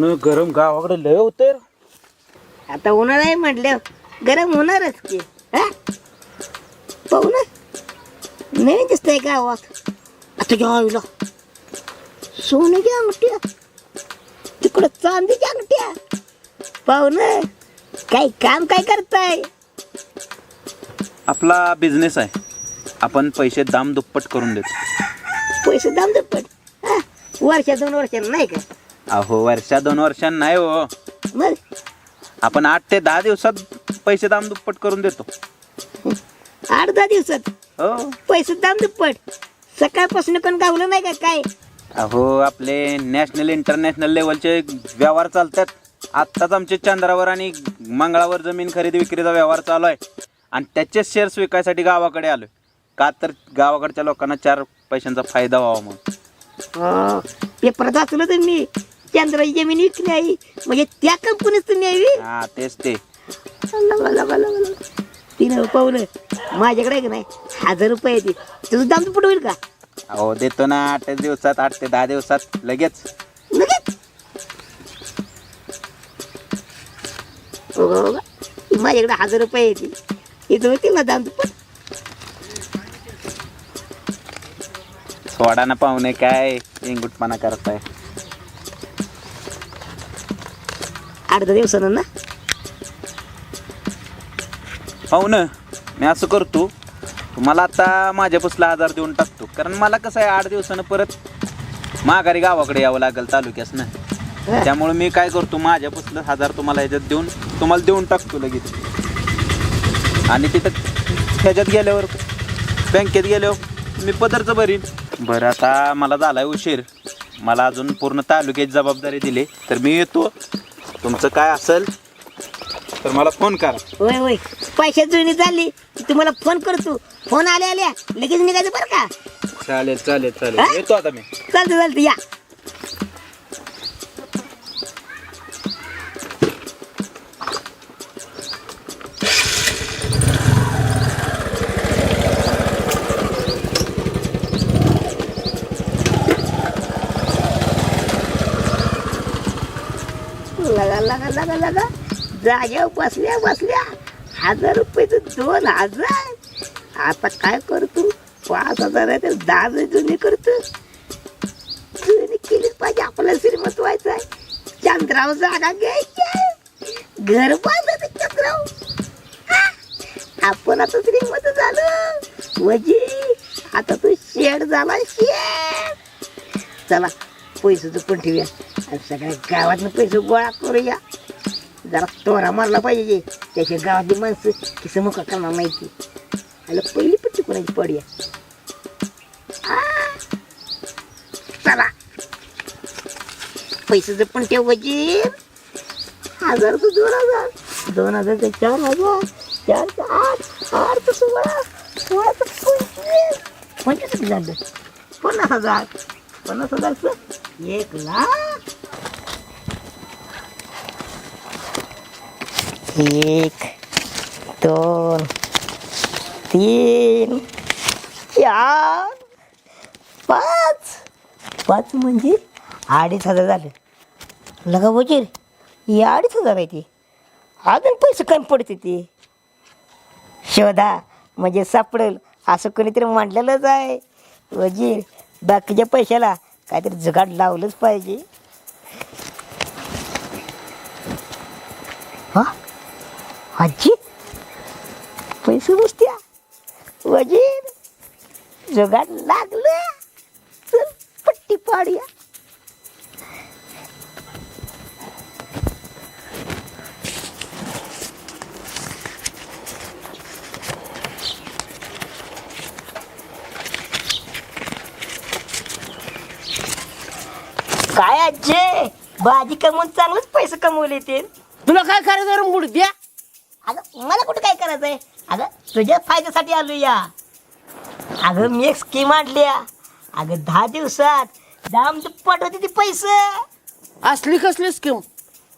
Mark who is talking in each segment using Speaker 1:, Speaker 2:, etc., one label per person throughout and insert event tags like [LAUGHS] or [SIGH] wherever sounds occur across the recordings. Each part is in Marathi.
Speaker 1: पाहुणं गरम गावाकडे लय होते
Speaker 2: आता उन्हाळा आहे म्हटलं गरम होणारच की हा? पाहू ना. नवीन दिसतंय गावात आता घ्यावीला सोन्याच्या अंगठ्या. तिकडं चांदीच्या अंगठ्या. पाहू ना. काय काम काय करताय?
Speaker 1: आपला बिझनेस आहे. आपण पैसे दाम दुप्पट करून देतो.
Speaker 2: पैसे दाम दुप्पट? हा? वर्षा दोन वर्षांना नाही का?
Speaker 1: अहो वर्षा दोन वर्षां नाही हो.
Speaker 2: मग
Speaker 1: आपण आठ ते दहा दिवसात पैसे दाम दुप्पट करून देतो.
Speaker 2: आठ दहा दिवसात?
Speaker 1: हो.
Speaker 2: पैसे दाम दुप्पट सकाळपासून कोण गावलं नाही का काय?
Speaker 1: अहो आपले नॅशनल इंटरनॅशनल लेवलचे व्यवहार चालतात. आत्ताच आमचे चंद्रावर आणि मंगळावर जमीन खरेदी विक्रीचा व्यवहार चालू आहे. आणि त्याचेच शेअर्स विकायसाठी गावाकडे आलोय. का तर गावाकडच्या लोकांना चार पैशांचा फायदा व्हावा म्हणून.
Speaker 2: पेपरात वाचलं तर मी. चंद्राची जमीन विकली आहे म्हणजे त्या कंपनीत तुम्ही यावी
Speaker 1: हा तेच ते.
Speaker 2: तिनं पाहुलं माझ्याकडे आहे का नाही? हजार रुपये येते तुझं दाम तर होईल का?
Speaker 1: अहो देतो ना आठ दिवसात आठ ते दहा दिवसात. लगेच.
Speaker 2: लगेच? हो का, हो का? माझ्याकडे हजार रुपये येते इथं होतील ना दाम दुप्पट
Speaker 1: सोडा ना पाहुणे काय इंगुटपणा करताय?
Speaker 2: आठ दहा दिवसानं ना?
Speaker 1: पाहुणं मी असं करतो. तुम्हाला आता माझ्यापासला हजार देऊन टाकतो. कारण मला कसं आहे आठ दिवसानं परत माघारी गावाकडे यावं लागेल तालुक्यास ना.
Speaker 2: हा.
Speaker 1: त्यामुळे मी काय करतो माझ्यापासलं हजार तुम्हाला ह्याच्यात देऊन तुम्हाला देऊन टाकतो लगेच. आणि तिथं ह्याच्यात गेल्यावर बँकेत गेल्यावर मी पदरचं भरीन. बरं आता मला झालाय उशीर. मला अजून पूर्ण तालुक्याची जबाबदारी दिली. तर मी येतो तुमचं काय असेल? तर मला फोन करा.
Speaker 2: होय होय. पैशात जुळणी चालली की तुम्हाला फोन करतो. फोन आल्या आल्या. लगेच निघायचं बरं का?
Speaker 1: चालेल चालेल
Speaker 2: हा?
Speaker 1: चालेल येतो आता मी.
Speaker 2: चालतं चालतं. या लगा लगा लगा लगा जाग्यावर बसल्या बसल्या. हजार रुपयाचं दोन हजार. आता काय करतो? पाच हजार आहे दहा हजार जुनी करतो. जुनी केलीच पाहिजे आपल्याला श्रीमंत व्हायचं आहे. चंद्राव जागा घ्यायची घर बांधायचं चंद्राव आपण आता श्रीमंत झालो. म्हणजे आता तू शेड झाला शेड. चला पैसे पण ठेवूया. आणि सगळ्या गावातनं पैसे गोळा करूया. जरा तोरा मारला पाहिजे त्याच्या गावातली माणसं की मुका करणार माहिती? आलं पहिली पट्टी कोणाची पडूया चला. पैसे पण ठेव वजीर हजार तर दोन हजार. दोन हजार ते चार हजार. चार ते आठ. आठ तर सोळा. सोळा तर पंचवीस. पंचवीस झालं. पन्नास हजार. पन्नास हजारचं एक लाख. एक दोन तीन चार पाच. पाच म्हणजे अडीच हजार झालं. लगा बोजीर ही अडीच हजार आहे ती. अजून पैसे कमी पडते ते. शोधा म्हणजे सापडेल. असं कोणीतरी मांडलेलंच आहे. वजीर बाकीच्या पैशाला काहीतरी जुगाड लावलंच पाहिजे. हां? आजी? पैसे बसत्या वजीर जोगाड लागलं? चल पट्टी पाडूया. काय आजी? भाजी कमवून चांगलंच पैसे कमवले ते.
Speaker 3: तुला काय करायचं रे मुड द्या
Speaker 2: अगं मला कुठं काय करायचंय? अगं तुझ्या फायद्यासाठी आलो या. अगं मी एक स्कीम आणली आहे. अगं दहा दिवसात दाम दुप्पट होते ते पैसे.
Speaker 3: असली कसली स्कीम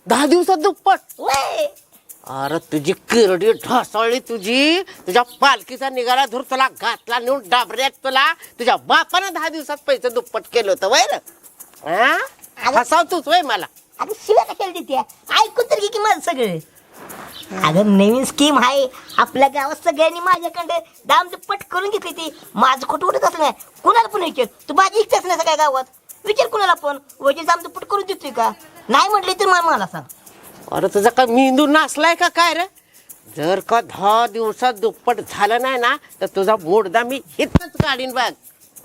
Speaker 3: दहा दिवसात दुप्पट?
Speaker 2: वय
Speaker 3: अरे तुझी किरडी ढासळली तुझी. तुझ्या पालखीचा निघाला धूर तुला घातला नेऊन डाबऱ्यात तुला. तुझ्या बापानं दहा दिवसात पैसे दुप्पट केलं होतं वय रे. फसावतोच वय मला.
Speaker 2: अगं शिव्या कशाला देते? ऐकून तर घे की माझं सगळं. अगं नवीन स्कीम आहे. आपल्या गावात सगळ्यांनी माझ्याकडे दाम दुप्पट करून घेतली ती. माझं खोटं उडत असलं नाही. कुणाला पण विचार. तू माझी इच्छाच नाही सगळ्या गावात. विचार कुणाला पण. वजे दाम दुप्पट करून देतोय का? नाही म्हटले तर मला मला सांग.
Speaker 3: अरे तुझा काय मेंदू नाचलाय का काय रे? जर का दहा दिवसात दुप्पट झालं नाही ना तर तुझा मोडदा मी इथंच काढीन बघ.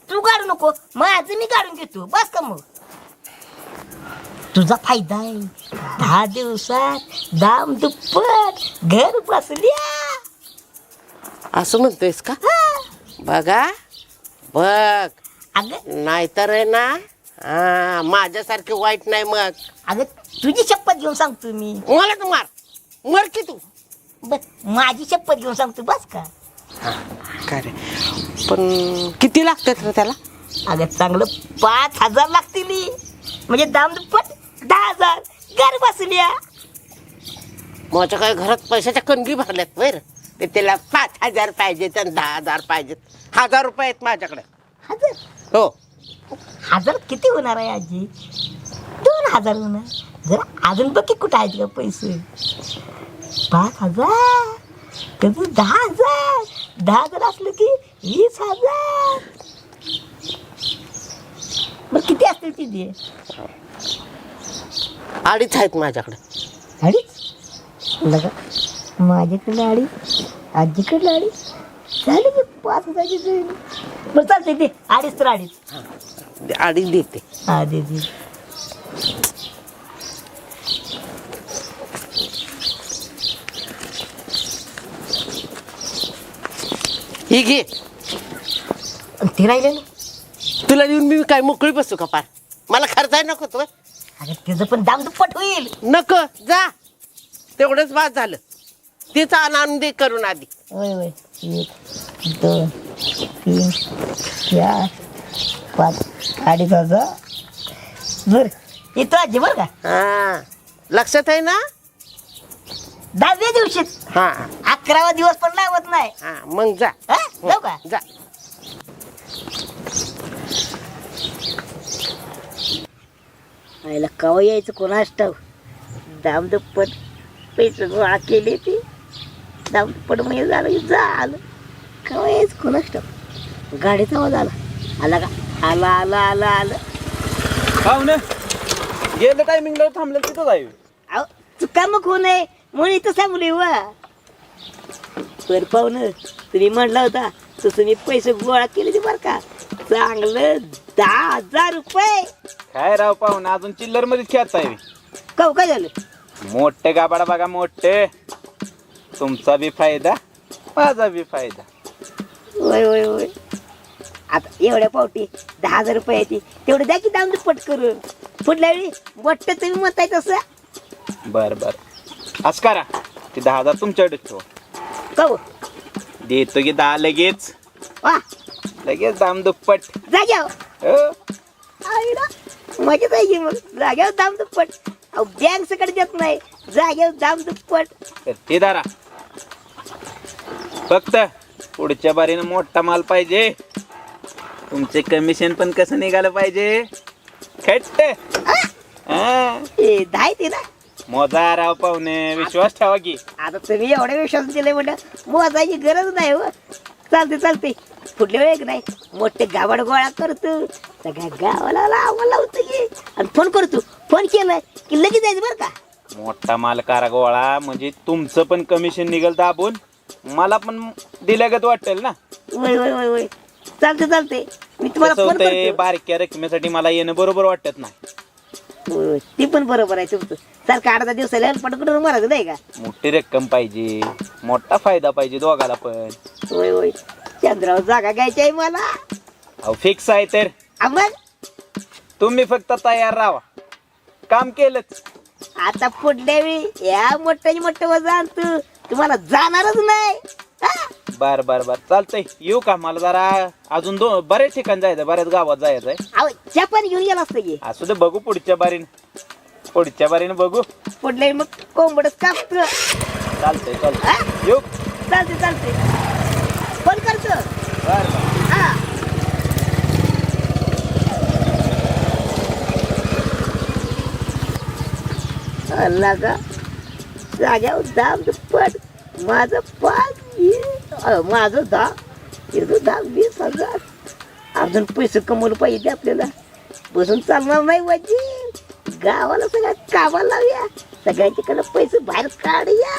Speaker 2: तू काढू नको. माझं मी काढून घेतो. बस का मग? तुझा फायदा आहे. दहा दिवसात दाम दुप्पट. घर बसल्या
Speaker 3: असं म्हणतोयस का? बघा बघ.
Speaker 2: अगं.
Speaker 3: नाहीतर आहे ना हा माझ्यासारखे वाईट नाही मग.
Speaker 2: अगं तुझी शपथ घेऊन सांगतो मी.
Speaker 3: मला तर मार. मर की तू.
Speaker 2: बस माझी शपथ घेऊन सांगतो बस का?
Speaker 3: काय रे? पण किती लागतात रे त्याला?
Speaker 2: अगं चांगलं पाच हजार लागतील म्हणजे दाम दुप्पट. दहा हजार घर बसल्या.
Speaker 3: माझ्या काय घरात पैशाच्या कणगी भरल्यात वर. ते त्याला पाच हजार पाहिजेत आणि दहा हजार पाहिजेत. हजार रुपये आहेत माझ्याकडे.
Speaker 2: हजार?
Speaker 3: हो.
Speaker 2: हजार किती होणार आहे आजी? दोन हजार होणार. जरा अजून बघ की कुठं आहेत का पैसे. पाच हजार? कधी दहा हजार? दहा हजार असलं की वीस हजार? मग किती असतील तिथे
Speaker 3: अडीच आहेत माझ्याकडे.
Speaker 2: अडीच? लगा माझ्याकडे अडीच आजीकडे झाले की पाच हजारची बरं चालते ते अडीच तर अडीच.
Speaker 3: अडीच देते.
Speaker 2: हा दे दे.
Speaker 3: ही घे.
Speaker 2: आणि ते राहिले ना.
Speaker 3: तुला देऊन मी काय मोकळी बसू का पार? मला खर्च आहे नको तो.
Speaker 2: अगं त्याचं पण दाम दुप्पट होईल.
Speaker 3: नको जा. तेवढंच बाद झालं. तेच आणून दे करून आधी.
Speaker 2: होय होय. एक दोन तीन चार पाच. अडीच हजार बर येतो आजी बरं का?
Speaker 3: हा. लक्षात आहे ना?
Speaker 2: दहाव्या दिवशी
Speaker 3: हा.
Speaker 2: अकरावा दिवस पण लावत नाही.
Speaker 3: हा मग जा.
Speaker 2: हा? जाऊ का?
Speaker 3: जा.
Speaker 2: आईला कवा यायचं कोणाच ठाव दाम दुप्पट पैसे गोळा केले ते. दाम दुप्पट म्हणजे झालं की झालं. कवा यायचं कोणाच ठाव गाडीचा आवाज आला. आला का? आला आला आला आला.
Speaker 1: पाहुणे गेलं टायमिंगला थांबलं तिथं जाईल.
Speaker 2: अहो चुका मग होऊ नये म्हणून इथं सांगू वा बर पाहुणं तुम्ही म्हणला होता तसं मी पैसे गोळा केले ते बरं का? चांगलं. दहा हजार रुपये.
Speaker 1: काय राव पाहुणे अजून चिल्लरमध्ये खेळताय
Speaker 2: काऊ काय झालं?
Speaker 1: मोठे गाबाडा बघा मोठे. तुमचा बी फायदा माझा बी फायदा.
Speaker 2: होय होय होय. आता एवढ्या पावटी दहा हजार रुपये येते तेवढं द्या की दाम दुप्पट करून पुढल्या वेळी वाटतं तुम्ही मत आहे तसं.
Speaker 1: बर बर. असं करा. ते दहा हजार तुमच्याकडे ठेवा.
Speaker 2: काऊ
Speaker 1: देतो की दहा लगेच.
Speaker 2: वा.
Speaker 1: लगेच दाम दुप्पट
Speaker 2: जाग्याव
Speaker 1: हो
Speaker 2: आईला? मजा जायची मग? जाग्यावर दाम दुप्पट. अहो बँक सकट देत नाही. जाग्यावर दाम दुप्पट.
Speaker 1: तर ते दारा. फक्त पुढच्या बारीनं मोठा माल पाहिजे. तुमचे कमिशन पण कसं निघालं पाहिजे? खट्ट. हा.
Speaker 2: ए दहा ते ना?
Speaker 1: मोजा राव पाहुणे विश्वास ठेवा की.
Speaker 2: आता तुम्ही एवढ्या विश्वास दिले म्हणलं मोजायची गरज नाही हो. चालते चालते. पुढल्या वेळेस नाही. मोठे गावाड गोळा करतो. सगळ्या गावाला आम्हाला लावतो की. आणि फोन करतो. फोन केलाय की लगेच जायचं बरं का?
Speaker 1: मोठा माल कारा गोळा म्हणजे तुमचं पण कमिशन निघल दाबून. मला पण दिल्यागत वाटेल ना.
Speaker 2: वय वय वय वय. चालते चालते. मी तुम्हाला
Speaker 1: कसं
Speaker 2: फोन
Speaker 1: होतंय
Speaker 2: करतो.
Speaker 1: बारक्या रकमेसाठी मला येणं बरोबर वाटत नाही.
Speaker 2: होय, होय. ते पण बरोबर आहे तुमचं. सारखं अर्धा दिवसाला पटकन मारायचं नाही का?
Speaker 1: मोठी रक्कम पाहिजे. मोठा फायदा पाहिजे दोघाला पण.
Speaker 2: होय होय. चंद्रावर जागा घ्यायची आहे मला.
Speaker 1: अहो फिक्स आहे तर.
Speaker 2: मग?
Speaker 1: तुम्ही फक्त तयार राहा. काम केलंच.
Speaker 2: आता पुढल्या वेळी या मोठ्याची मोठं वजन तू तुम्हाला जाणारच नाही. हा?
Speaker 1: बर बर बर. चालतंय. येऊ का मला जरा? अजून दोन बरेच ठिकाण जायचं बऱ्याच गावात जायचंय.
Speaker 2: अहो चपान घेऊन गेला असतं की.
Speaker 1: असू दे बघू पुढच्या बारीनं. पुढच्या बारीनं बघू.
Speaker 2: पुढले मग कोंबडच कापत.
Speaker 1: चालतंय चालतंय. येऊ.
Speaker 2: चालते चालते फोन करतो.
Speaker 1: बर बर.
Speaker 2: हा. अल्ला का जाग्यावर दाम दुप्पट माझं पाच वीस अ, माझं दहा. तिथं दहा वीस हजार. अजून पैसे कमवलं पाहिजे आपल्याला. बसून चालणार नाही वाजी. गावाला सगळ्या कामाला लावूया. सगळ्यांच्याकडे पैसे बाहेर काढूया.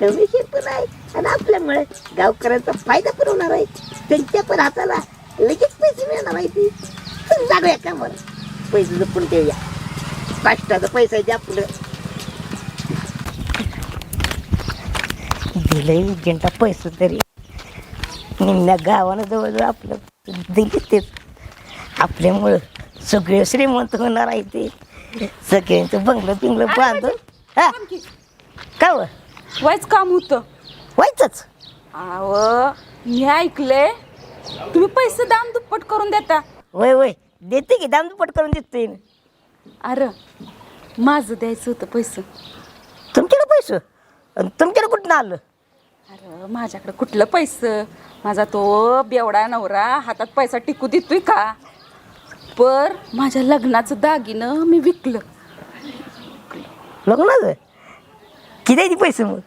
Speaker 2: कमिशन पण आहे. आणि आपल्यामुळे गावकऱ्यांचा फायदा पण होणार आहे. त्यांच्या पण हाताला लगेच पैसे मिळणार आहे ती. जागूया कामाला. पैसे जपून ठेवूया. कष्टाचा पैसा आहे ते आपलं. दिलंय एजंटा पैसे तरी. निम्म्या गावानं जवळजवळ आपलं दिले तेच. आपल्यामुळं सगळे श्रीमंत होणार आहे ते. सगळ्यांचं बंगलं पिंगलं बांधून. हा. का. व?
Speaker 4: वाईच काम होतं.
Speaker 2: व्हायचंच
Speaker 4: आव मी ऐकले तुम्ही पैसे दाम दुप्पट करून देता.
Speaker 2: वय वय. देते की दाम दुप्पट करून देते.
Speaker 4: अरे माझं द्यायचं होतं पैसे.
Speaker 2: तुमच्याकडे पैसे? आणि तुमच्याकडे कुठं आलं?
Speaker 4: अरे माझ्याकडे कुठलं पैसे? माझा तो बेवडा नवरा हातात पैसा टिकू देतोय का? पर माझ्या लग्नाचं दागिनं मी विकलं.
Speaker 2: लग्नाचं? किती आहे ती पैसे मग?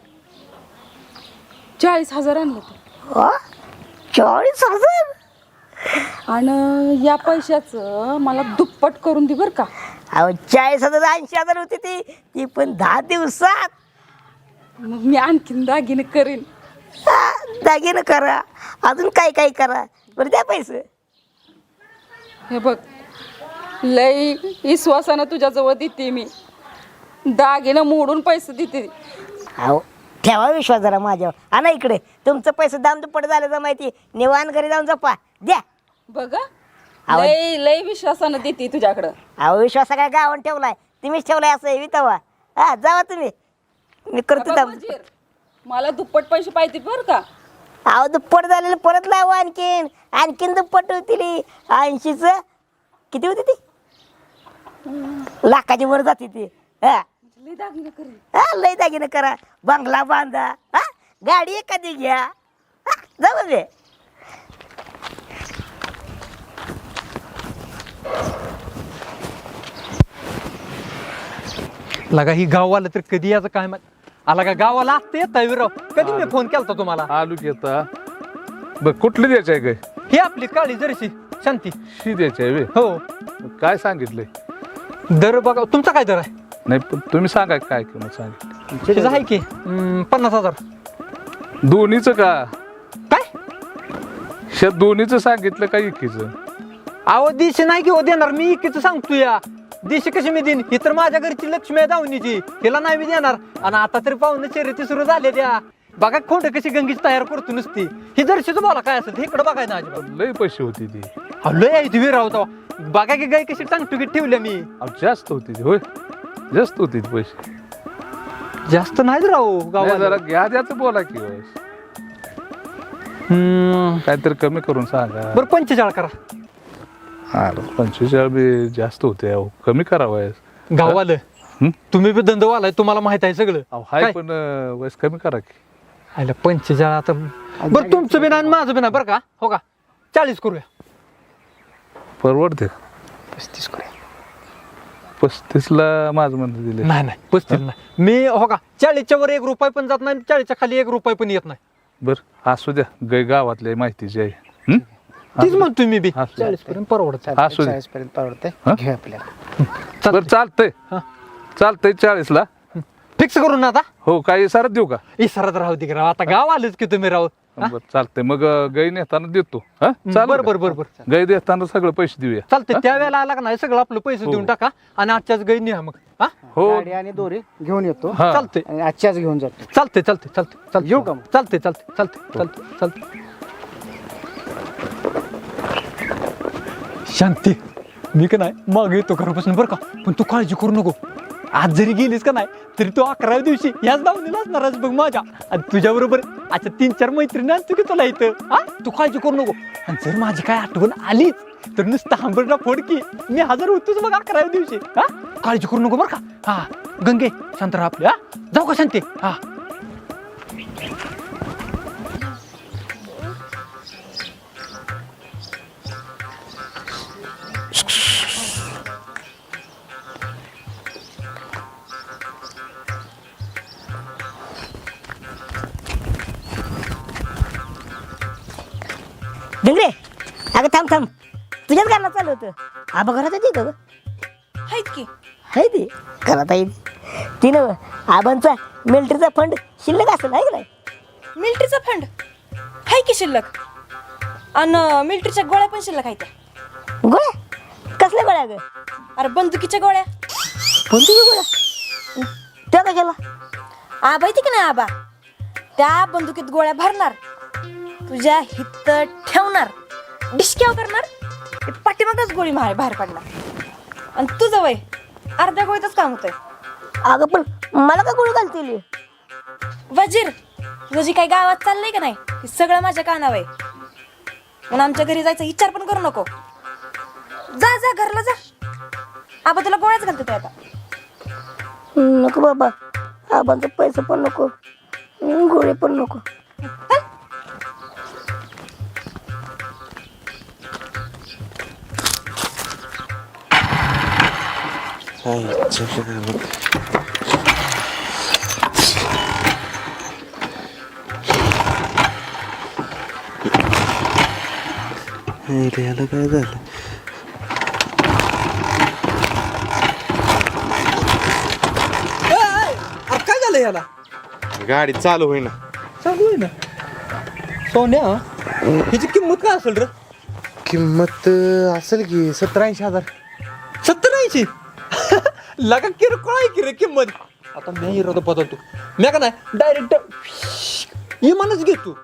Speaker 4: चाळीस हजार आणलं ते?
Speaker 2: चाळीस हजार?
Speaker 4: आणि या पैशाचं मला दुप्पट करून दे बरं का.
Speaker 2: अहो चाळीस हजार ऐंशी हजार होती ती. ती पण दहा दिवसात.
Speaker 4: मग मी आणखीन दागिने करीन.
Speaker 2: हा, दागिनं करा. अजून काय काय करा? बरं द्या पैसे.
Speaker 4: हे बघ लई विश्वासानं तुझ्याजवळ देते मी. दागिनं मोडून पैसे देते.
Speaker 2: अहो ठेवा विश्वास जरा माझ्यावर. आणा इकडे. तुमचं पैसे दाम दुप्पट झालं तर माहिती. निवान घरी जाऊन जपा द्या.
Speaker 4: बघ.
Speaker 2: आवाज-
Speaker 4: लई लई विश्वासानं देते तुझ्याकडं.
Speaker 2: अहो विश्वास सगळ्या गावान ठेवलाय? तुम्हीच ठेवलाय असं वितावा. हा जावा तुम्ही. मी करतो
Speaker 4: मला दुप्पट पैसे पाहिजे बरं का?
Speaker 2: अहो दुप्पट झालेलं परत लावा आणखीन. आणखीन दुप्पट होतील ऐंशीच. किती होती ती? लाखाची वर जाते ती. हा.
Speaker 4: लई दागिने
Speaker 2: हा लय दागिनं करा. बंगला बांधा. हा गाडी एखादी घ्या. हा, जाऊ दे.
Speaker 5: लगा ही गावाला तर कधी याचं काय माहीत आला का गावाला असते येत विराव. कधी मी फोन केलता तुम्हाला?
Speaker 6: आलू आता. बर कुठली द्यायची आहे काय
Speaker 5: ही आपली काळी जरशी शांती.
Speaker 6: शी द्यायची आहे व्हय?
Speaker 5: हो.
Speaker 6: मग काय सांगितलंय?
Speaker 5: दर बघा तुमचा काय दर आहे?
Speaker 6: नाही पण तुम्ही सांगा काय किंमत
Speaker 5: त्याचं आहे की पन्नास हजार.
Speaker 6: दोन्हीचं का?
Speaker 5: काय?
Speaker 6: शे दोन्हीचं सांगितलं का एकीचं?
Speaker 5: अहो दिशे नाही घेऊ देणार मी इकीच सांगतो या. दिशे कशी मी देईन? ही तर माझ्या घरची लक्ष्मी आहे दावणीची. हिला नाही मी देणार. आणि आता तरी पाहुणे शर्यती सुरू झाले त्या. बघा खोंड कशी गंगीची तयार करतो नुसती. ही जरशीच बोला काय असेल ते इकडे बघायचं अजिबात.
Speaker 6: लय पैसे होती ती.
Speaker 5: लय आहे ती विराव तेव्हा. बघा की गाय कशी टांगटुकीत ठेवल्या मी.
Speaker 6: अहो, जास्त होती ती होय. जास्त होती ती पैसे.
Speaker 5: जास्त नाही राहू
Speaker 6: नाही,
Speaker 5: गावाला.
Speaker 6: जरा घ्या द्याचं बोला की होय.
Speaker 5: हम्म,
Speaker 6: काहीतरी कमी करून सांगा.
Speaker 5: बरं पंचेचाळ करा.
Speaker 6: पंचवीस बी जास्त होते अहो. कमी करा वयस
Speaker 5: गावाला.
Speaker 6: हं?
Speaker 5: तुम्ही बी धंदवाला तुम्हाला माहीत आहे सगळं.
Speaker 6: अहो हाय
Speaker 5: काय?
Speaker 6: पण अं, वयस कमी करा की.
Speaker 5: आयला पंचेचाळ आता. बरं तुमचं बी नाही आणि माझं बी नाही बरं का? हो का? चाळीस करूया.
Speaker 6: परवडते.
Speaker 5: पस्तीस करूया.
Speaker 6: पस्तीसला माझं म्हणणं दिले.
Speaker 5: नाही नाही पस्तीस नाही. मी हो का? चाळीसच्या वर एक रुपये पण जात नाही चाळीसच्या खाली एक रुपये पण येत नाही.
Speaker 6: बर असू द्या. गै गावातल्या माहितीची आहे. हं?
Speaker 5: तीच म्हणतोय मी बी.
Speaker 6: असू.
Speaker 5: चाळीस पर्यंत परवडत
Speaker 6: असू दे
Speaker 7: पर्यंत परवडते
Speaker 6: हा?
Speaker 7: घे आपल्याला.
Speaker 6: बरं चालतंय.
Speaker 5: हा.
Speaker 6: चालतंय चाळीसला.
Speaker 5: फिक्स करून ना आता?
Speaker 6: हो काही इशारा देऊ का?
Speaker 5: इसारात राहू दे की राव. आता गाव आलंच की तुम्ही राव. हा?
Speaker 6: बरं चालतंय. मग अं, गाई नेताना देतो. हा चालेल
Speaker 5: बरं
Speaker 6: का?
Speaker 5: बरं बरं बरं.
Speaker 6: गाई देताना सगळं पैसे देऊया.
Speaker 5: चालतंय त्या वेळेला आला का नाही? सगळं आपलं पैसे देऊन टाका आणि आजच्याच गई न्या मग. हा?
Speaker 6: हो.
Speaker 7: गाडी आणि दोरी घेऊन येतो
Speaker 6: हा.
Speaker 5: चालतंय.
Speaker 7: आणि आजच्याच घेऊन जातो.
Speaker 5: चालतंय चालतंय चालतंय चालतंय.
Speaker 7: येऊ का मग?
Speaker 5: चालतंय चालतंय चालतंय चालतंय चालतंय. शांती. मी का नाही? मागे येतो घरापासून बरं का? पण तू काळजी करू नको. आज जरी गेलीस का नाही तरी तू अकराव्या दिवशी याच दावणीला असणारच बघ माझ्या. आणि तुझ्याबरोबर अच्छा तीन चार मैत्रिणी आणतो की तुला इथं. हा? तू काळजी करू नको. आणि जर माझी काय आठवण आलीच तर नुसतं हांबरला फोड की मी हजर होतोच बघ अकराव्या दिवशी. हा? काळजी करू नको बरं का? हा गंगे शांत राहा आपल्या हा? जाऊ का शांती? हा.
Speaker 2: डिंगरे अगं थांब थांब. तुझ्याच घराला चालू होतं. आबा घरात येते का
Speaker 4: आहेत की.
Speaker 2: आहे ती. घरात आहे. ती. तिनं आबांचा मिलिटरीचा फंड शिल्लक असेल आहे का नाही?
Speaker 8: मिलिटरीचा फंड? आहे की शिल्लक? आणि मिलिटरीच्या गोळ्या पण शिल्लक आहेत.
Speaker 2: गोळ्या? कसल्या गोळ्या ग?
Speaker 8: अरे बंदुकीच्या गोळ्या.
Speaker 2: कोणती गोळ्या? त्या कशाला
Speaker 8: आबा येते की नाही आबा? त्या बंदुकीत गोळ्या भरणार. तुझ्या हित ठेवणार डिस्क्याव करणार पाठीमागच गोळी मार बाहेर पडणार. आणि तुझं वय अर्ध्या गोळीतच काम होतंय.
Speaker 2: अगं पण मला का गोळी घालतील?
Speaker 8: वजीर तुझं जी काही गावात चाललंय का नाही? हे सगळं माझ्या कानावर आहे. म्हणून आमच्या घरी जायचा विचार पण करू नको. जा जा घरला जा. आबा तुला गोळ्याच घालतो ते आता.
Speaker 2: नको बाबा आबांचा पैसा पण नको. गोळी पण नको.
Speaker 1: याला काय झालं
Speaker 5: अरे काय झालं? याला
Speaker 9: गाडी चालू होईना.
Speaker 5: चालू आहे ना सोन्या ह्याची किंमत काय असेल रे?
Speaker 9: किंमत असेल की सत्तर ऐंशी हजार.
Speaker 5: सत्तर ऐंशी? लगा किरकोळ आहे की रे किंमत. आता मी इरादा बदलतो. मी का नाही डायरेक्ट इमानच घेतो.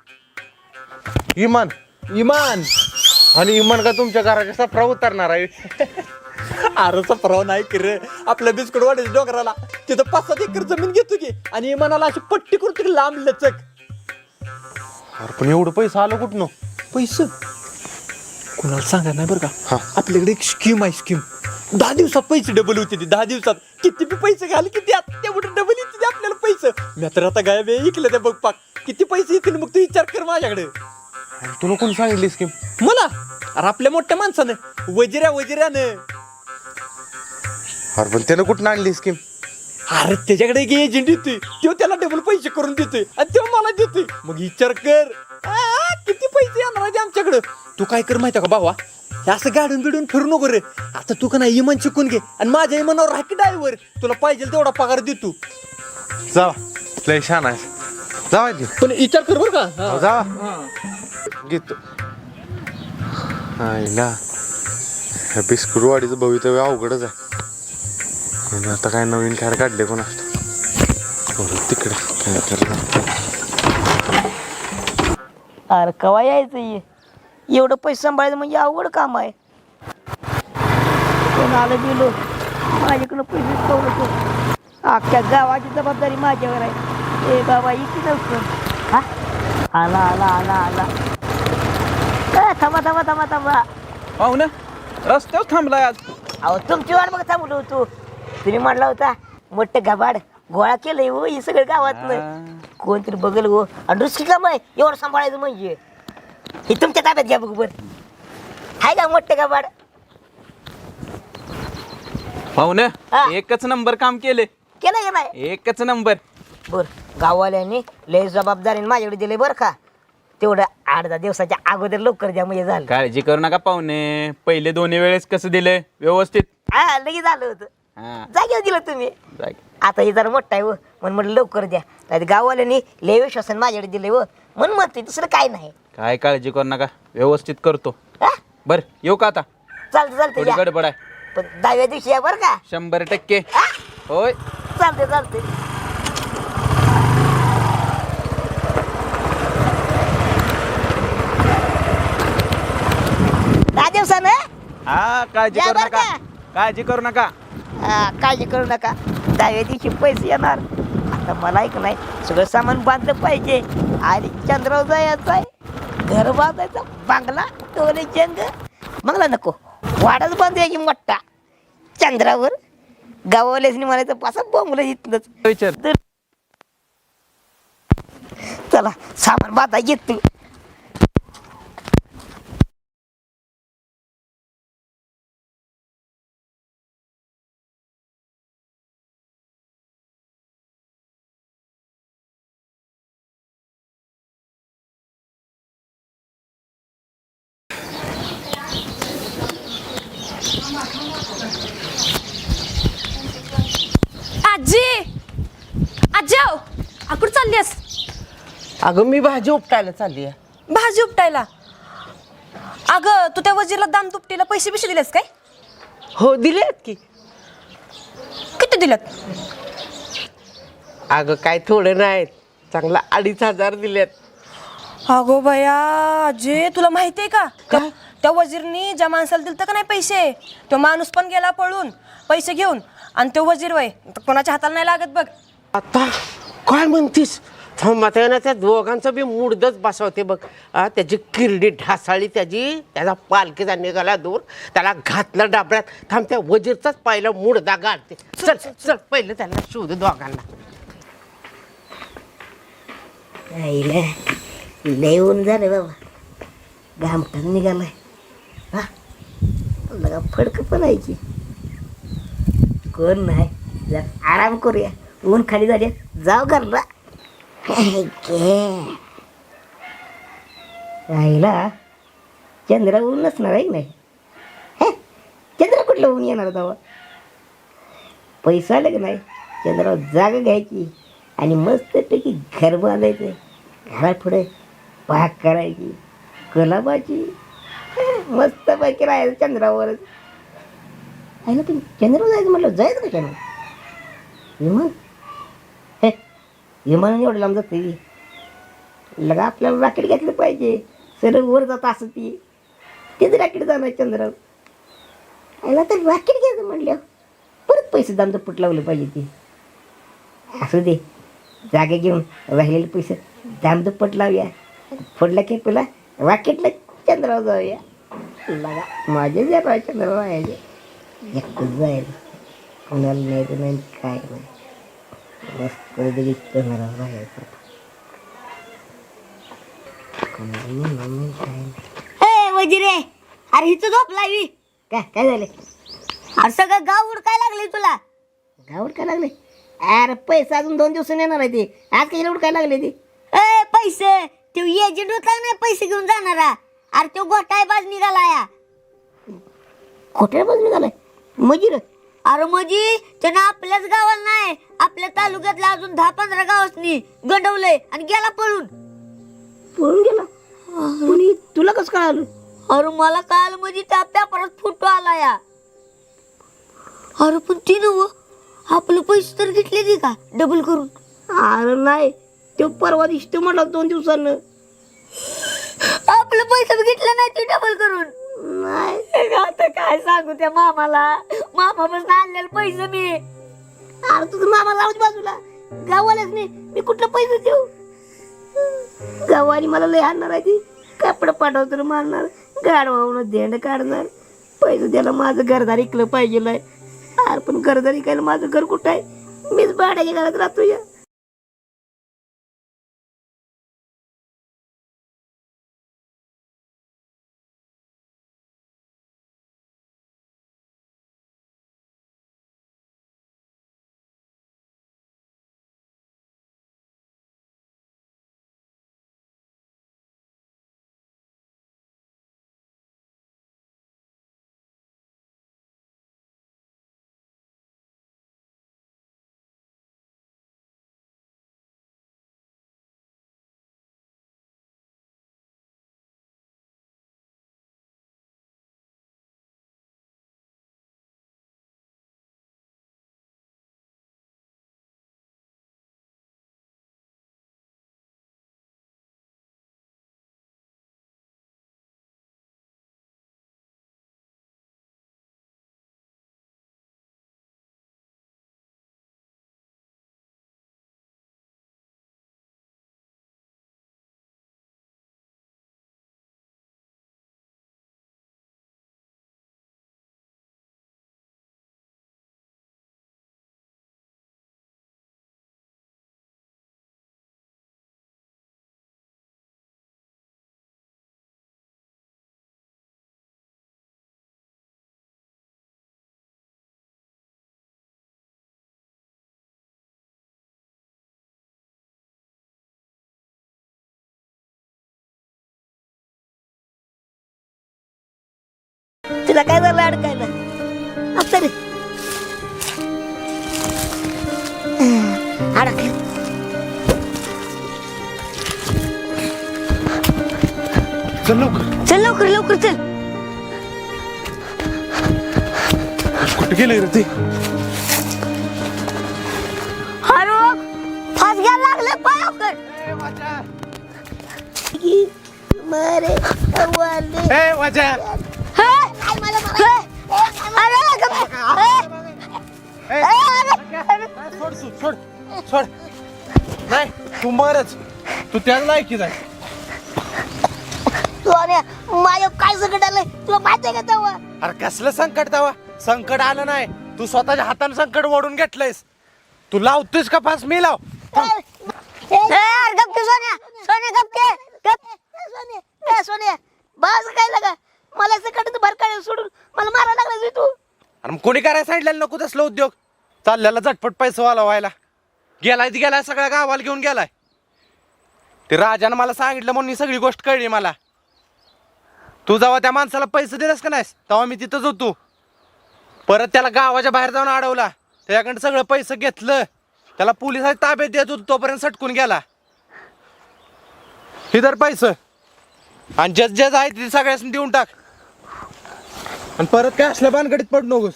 Speaker 9: इमान
Speaker 5: इमान.
Speaker 9: आणि इमान का तुमच्या घराच्या सफरा उतरणार आहे. [LAUGHS]
Speaker 5: अरे सफराव नाही की रे आपल्या बिस्कुट वाड्याच्या डोंगराला तिथं पाच सात एकर जमीन घेतो की आणि इमानाला अशी पट्टी करतो की लांब लचक.
Speaker 9: अरे पण एवढं पैसा आलं कुठनं?
Speaker 5: पैसे? कुणाला सांगा नाही बरं. का? आपल्याकडे एक स्कीम आहे स्कीम दहा दिवसात पैसे डबल होते ते. दहा दिवसात. किती बी पैसे घाल किती आत तेवढं डबल येते आपल्याला पैसे. मी तर आता गायब आहे इकलं ते बघ पाक. किती पैसे येतील मग तू विचार कर माझ्याकडे.
Speaker 9: आणि तुला कोण सांगितली स्कीम
Speaker 5: मला? अरे आपल्या मोठ्या माणसानं. वजिऱ्या वजिऱ्यानं.
Speaker 9: अरे पण त्यानं कुठं आणली स्कीम
Speaker 5: अरे त्याच्याकडे एक एजंट येतोय. तो त्याला डबल पैसे करून देतोय. आणि तो मला देतोय. मग विचार कर. आ, किती पैसे येणार आहेत आमच्याकडं? तू काय कर माहिती का बाबा हे असं गाडून बिडून फिरू नको रे. आता तू का नाही इमान शिकून घे आणि माझ्या इमानावर राखी ड्रायव्हर तुला पाहिजे तेवढा पगार देतो
Speaker 9: जावा लय छान आहे जावा की
Speaker 5: पण विचार कर बरं का.
Speaker 9: हो, जावा घेतो. आईला. ह्या बिस्कुटवाडीचं भवितव्य अवघडच आहे. आणि आता काय नवीन खेळ काढले कोण तिकडे. काय करणार?
Speaker 2: अरे कवा यायचं ये एवढं पैसे सांभाळायचं म्हणजे अवघड काम आहे. कोण आलं गेलो माझ्याकडं पैसे कवलं अख्ख्या गावाची जबाबदारी माझ्यावर आहे. ए बाबा इथे नव्हतं. हा? आला आला आला आला. थांबा थांबा थांबा थांबा.
Speaker 1: पाहू ना रस्त्यावर थांबलाय आज.
Speaker 2: अहो तुमची वाट बघ थांबलो होतो. तुम्ही म्हणला होता मोठं गबाड गोळा केलंय हो हे सगळं गावातलं. कोणतरी बघल हो आणि दुसरी काम आहे एवढं सांभाळायचं म्हणजे. हे तुमच्या ताब्यात घ्या बघ बर. हाय का मोठं गबाड
Speaker 1: पाहू ना
Speaker 2: हा.
Speaker 1: एकच नंबर काम केले.
Speaker 2: केलं का नाही?
Speaker 1: एकच नंबर.
Speaker 2: बर गाववाल्यांनी लय जबाबदारीने माझ्याकडे दिले बरं का. तेवढं आठ दहा दिवसाच्या अगोदर लवकर द्या म्हणजे झालं.
Speaker 1: काळजी करू नका पाहुणे. पहिले दोन्ही वेळेस कसं दिलंय व्यवस्थित.
Speaker 2: हा लगेच झालं होतं.
Speaker 1: हा.
Speaker 2: जागेवर दिलं तुम्ही.
Speaker 1: जाग.
Speaker 2: आता हे जरा मोठा आहे व म्हणून म्हटलं लवकर द्या. नाही गाववाल्यांनी लय विश्वासन माझ्याकडे दिले व म्हणून म्हणते दुसरं काय नाही.
Speaker 1: काय काळजी करू नका. व्यवस्थित करतो.
Speaker 2: हा?
Speaker 1: बर येऊ का आता?
Speaker 2: चालतं चालतं
Speaker 1: थोडी
Speaker 2: या.
Speaker 1: गडबड आहे.
Speaker 2: पण दहाव्या दिवशी या बरं का?
Speaker 1: शंभर टक्के.
Speaker 2: हा?
Speaker 1: होय.
Speaker 2: चालते चालते दहा दिवसानं?
Speaker 1: हा काळजी
Speaker 2: या
Speaker 1: करू
Speaker 2: बरं
Speaker 1: नका.
Speaker 2: का?
Speaker 1: काळजी करू नका.
Speaker 2: हा, काळजी करू नका. दहाव्या दिवशी पैसे येणार. आता मला ऐक नाही सगळं सामान बांधलं पाहिजे. आणि चंद्राव जायचं आहे. घर बांधायचं बांगला टोले चंग बंगला नको. वाडाच बांधूया की मोठा. चंद्रावर. गावावाल्याच म्हणायचं पासा बोंबलं इथलंच.
Speaker 5: विचार.
Speaker 2: चला सामान बांधा येत तू
Speaker 8: आजी आजी आहो आकुड चाललीस
Speaker 3: अगं मी भाजी उपटायला चालली आहे.
Speaker 8: भाजी उपटायला? अगं तू त्या वजीरला दाम दुपटीला पैसे बिशे दिलेस काय?
Speaker 3: हो दिलेत की.
Speaker 8: किती दिलेत?
Speaker 3: अगं काय थोडे नाहीत. चांगला अडीच हजार दिलेत.
Speaker 8: अगो बया आजी तुला माहिती आहे का? त्या- त्या वजीरनी ज्या माणसाला दिलतं का नाही पैसे तो माणूस पण गेला पळून पैसे घेऊन आणि तो वजीर वय कोणाच्या हाताला नाही लागत बघ.
Speaker 3: आता काय म्हणतीस? थांब आता ना त्या दोघांचं बी मुडदच बसवते बघ. आ, त्याची किरडी ढासाळी त्याची त्याचा पालखीचा निघाला दूर त्याला घातलं डाबऱ्यात थांब त्या वजीरचाच पहिला मुडदा गाडते. चल चल पहिलं त्यांना शोध दोघांना.
Speaker 2: आईला लय ऊन झालं बाबा. घामटात निघालाय. हा लगा फडक पण आहे की. कोण नाही जरा आराम करूया. ऊन खाली झाले जाऊ घरला. राहिला. चंद्र ऊन नसणार आहे की नाही? हे? चंद्र कुठलं ऊन येणार तेव्हा? पैसा आलं की नाही? चंद्रावर जागा घ्यायची आणि मस्तपैकी घर बांधायचं. घरा पुढे बाग करायची गुलाबाची. मस्तपैकी राहायचं चंद्रावरच. आहे ना पण चंद्रावर जायचं म्हटलं जायचं का चंद्र विमान विमानाने एवढं लांब जाते लगा आपल्याला रॉकेट घेतलं पाहिजे. सरळ वर जात असं ती. तेच रॉकेट जाणार चंद्रावर. आयला तर रॉकेट घ्यायचं म्हणल्या परत पैसे दाम पुट लावलं पाहिजे ते. असू दे. जागे घेऊन राहिलेले पैसे दाम पट लावूया. फोडला की पेला रॉकेटला चंद्रावर जाऊया. लगा माझे जे राय चंद्रावर यायचे एकटंच जायचं. कोणाला नाही तर नाही काय नाही.
Speaker 10: ए वजिरे अरे हिचं झोप लावी
Speaker 2: काय काय झाले?
Speaker 10: अरे सगळं गाव उडकाय लागले तुला?
Speaker 2: गावड काय लागले अरे पैसे अजून दोन दिवसांनी येणार आहे ते. आज काही उडकाय लागले ते?
Speaker 10: ए पैसे. तो एजंट काय नाही पैसे घेऊन जाणारा? अरे तो गोटाय बाज निघाला या
Speaker 2: खोट्या बाजून निघालाय? मजीर.
Speaker 10: अरे मजी त्यानं आपल्याच गावाला नाही आपल्या तालुक्यातल्या अजून दहा पंधरा गावासनी गंडवलंय आणि गेला पळून.
Speaker 2: पळून गेला? कोणी? तुला कसं कळालं?
Speaker 10: अरे मला कळालं म्हणजे त्या पेपरात फोटो आला या. अरे पण ती नव आपलं पैसे तर घेतले ती का डबल करून?
Speaker 2: अरे नाही तो परवा दिसतो म्हटला दोन दिवसानं.
Speaker 10: आपलं पैसे घेतले नाही ते डबल करून.
Speaker 2: नाही.
Speaker 10: आता काय सांगू त्या मामाला? मामापासून आणलेले पैसे मी.
Speaker 2: अरे तुझं मामा लावच बाजूला. गावालाच नाही मी कुठलं पैसे देऊ? गावानी मला लय आणणार आहे ती. कपडे पाठवतो तर मारणार गाडवाहून देंड काढणार. पैसे द्यायला माझं घरदार इकलं पाहिजे अरे पण घरदार इकायला माझं घर कुठं आहे? मीच भाड्याच्या घरात राहतो या तुला काय झालं अडकायला असं रे अडक
Speaker 9: चल लवकर.
Speaker 10: चल लवकर लवकर चल.
Speaker 9: कुठे गेले रे ते?
Speaker 10: हॅलो फास घ्यायला लागले पायावर
Speaker 2: मरे वाले
Speaker 9: ए वाजा. सोड. नाही तू मरच. तू त्याला लायकीच आहे
Speaker 2: सोन्या माझ्या काय संकट आलंय? तुला माहीत आहे का तेव्हा?
Speaker 9: अरे कसलं संकट दावा संकट आलं नाही. तू स्वतःच्या हाताने संकट ओढून घेतलंयस. तू लावतोयस का फास? मी लाव.
Speaker 10: ए, अरे गप के सोन्या. सोन्या गप के. गप.
Speaker 2: सोन्या सोन्या. बाज काय लागा मला संकट काय सोडून मला मारायला लागला तू.
Speaker 9: आणि मग कोणी करायला सांगितलेलं नको तसलं उद्योग? चालल्याला झटपट पैसे वाला व्हायला गेलाय ती गेलाय सगळ्या गावाला घेऊन गेलाय. ते राजानं मला सांगितलं म्हणून ही सगळी गोष्ट कळली मला. तू जेव्हा त्या माणसाला पैसे दिलास का नाहीस तेव्हा मी तिथंच होतो. परत त्याला गावाच्या बाहेर जाऊन अडवला. त्याच्याकडे सगळं पैसे घेतलं. त्याला पोलिसांनी ताब्यात देत होतो तोपर्यंत सटकून गेला. हे तर पैसे. आणि जज जज आहे ते सगळ्यासनी देऊन टाक. आणि परत काय असल्या बानगडीत पड नकोस.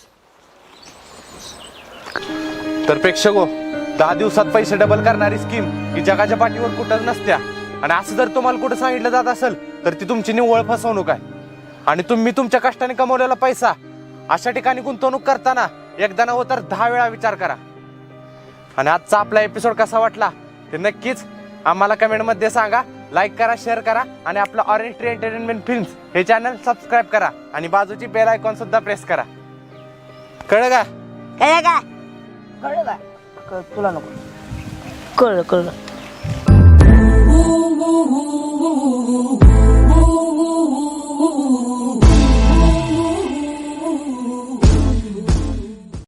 Speaker 9: तर प्रेक्षक हो दहा दिवसात पैसे डबल करणारी स्कीम ही जगाच्या पाठीवर कुठंच नसत्या. आणि असं जर तुम्हाला कुठं सांगितलं जात असेल तर ती तुमची निव्वळ फसवणूक आहे. आणि तुम्ही तुमच्या कष्टाने कमवलेला पैसा अशा ठिकाणी गुंतवणूक करताना एकदा नव्ह तर दहा वेळा विचार करा. आणि आजचा आपला एपिसोड कसा वाटला ते नक्कीच आम्हाला कमेंटमध्ये सांगा लाईक करा शेअर करा आणि आपलं ऑरेंज ट्री एंटरटेनमेंट फिल्म्स हे चॅनल सबस्क्राईब करा आणि बाजूची बेल आयकॉन सुद्धा प्रेस करा. कळलं का?
Speaker 10: काय
Speaker 2: कळलं. 呃
Speaker 7: 够了
Speaker 10: 够了够了。